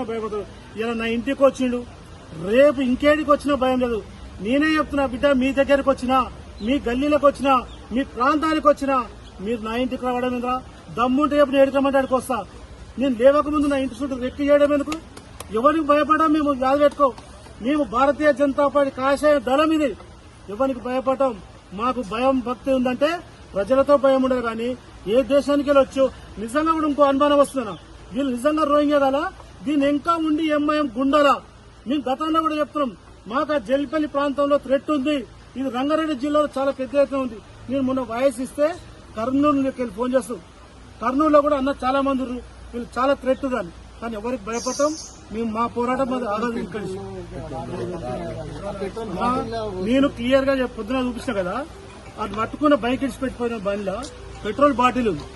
భయపడతాడు ఇలా నా ఇంటికి వచ్చిండు. రేపు ఇంకేడికి వచ్చినా భయం లేదు. నేనే చెప్తున్నా బిడ్డ మీ దగ్గరకు వచ్చినా మీ గల్లీలకు వచ్చినా మీ ప్రాంతానికి వచ్చినా మీరు నా ఇంటికి రావడం ఎందుకు దమ్ముంటే చెప్పి నేను ఎడుకమంటే అడికి వస్తా. నేను లేవకముందు నా ఇంటి చుట్టూ రెక్కి చేయడం ఎందుకు? ఎవరికి భయపడడం మేము యాద పెట్టుకో. మేము భారతీయ జనతా పార్టీ కాషాయ దళం ఇది. ఎవరికి భయపడటం మాకు భయం భక్తి ఉందంటే ప్రజలతో భయం ఉండదు కానీ ఏ దేశానికి వెళ్ళొచ్చు? నిజంగా కూడా ఇంకో అనుమానం వస్తుందా వీళ్ళు నిజంగా రోయింగే కదా దీని ఇంకా ఉండి ఎంఐఎం గుండాలా. మేము గతంలో కూడా చెప్తున్నాం మాకు ఆ జల్పల్లి ప్రాంతంలో థ్రెట్ ఉంది. ఇది రంగారెడ్డి జిల్లాలో చాలా పెద్ద ఎత్తున ఉంది. నేను మొన్న వాయిస్ ఇస్తే కర్నూలుకి వెళ్ళి ఫోన్ చేస్తాం కర్నూలులో కూడా అన్న చాలా మంది వీళ్ళు చాలా థ్రెట్ కానీ కానీ ఎవరికి భయపడటం మేము మా పోరాటం మీద ఆగదు నేను క్లియర్గా పొద్దున చూపించిన కదా. అది పట్టుకున్న బైక్ ఇడిచి పెట్టిపోయిన బండిలో పెట్రోల్ బాటిల్ ఉంది.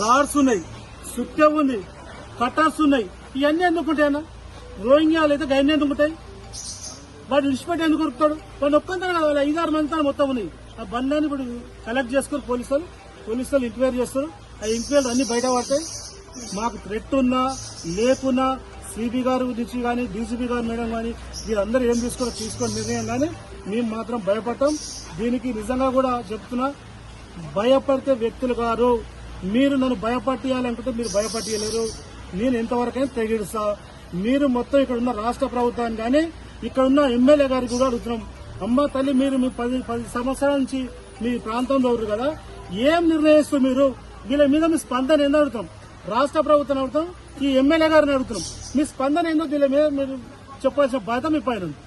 రాడ్స్ ఉన్నాయి. సుట్టె ఉంది. కటాస్ ఉన్నాయి. ఇవన్నీ ఎందుకుంటాయన్న రోహింగ్యాలు అయితే గైన్ ఎందుకుంటాయి వాడు విడిచిపెట్టి ఎందుకు కొరుకుతాడు? వాడిని ఒక్కంతా కదా ఐదారు మంది మొత్తం ఉన్నాయి. ఆ బండాన్ని ఇప్పుడు కలెక్ట్ చేసుకుని పోలీసులు పోలీసులు ఎంక్వైరీ చేస్తారు. ఆ ఎంక్వైరీలు అన్ని బయట పడతాయి. మాకు థ్రెట్ ఉన్నా లేకున్నా సిబి గారు నుంచి కానీ డీసీబీ గారు మేడం కానీ వీరందరూ ఏం తీసుకోవాలో తీసుకొని నిర్ణయం కానీ మేము మాత్రం భయపడటం దీనికి నిజంగా కూడా చెప్తున్నా భయపడితే వ్యక్తులు గారు మీరు నన్ను భయపట్టియాలనుకుంటే మీరు భయపట్టలేరు నేను ఎంతవరకైనా తెగిడుస్తా. మీరు మొత్తం ఇక్కడ ఉన్న రాష్ట్ర ప్రభుత్వాన్ని కానీ ఇక్కడ ఉన్న ఎమ్మెల్యే గారికి కూడా అడుగుతున్నాం. అమ్మ తల్లి మీరు మీ పది పది సంవత్సరాల నుంచి మీ ప్రాంతంలో ఉన్నారు కదా ఏం నిర్ణయిస్తూ మీరు? వీళ్ళ మీద మీ స్పందన ఏందో అడుగుతాం. రాష్ట్ర ప్రభుత్వం అడుగుతాం ఈ ఎమ్మెల్యే గారిని అడుగుతున్నాం. మీ స్పందన ఏందో దీని మీద మీరు చెప్పాల్సిన బాధ్యత మీ పైన ఉంది.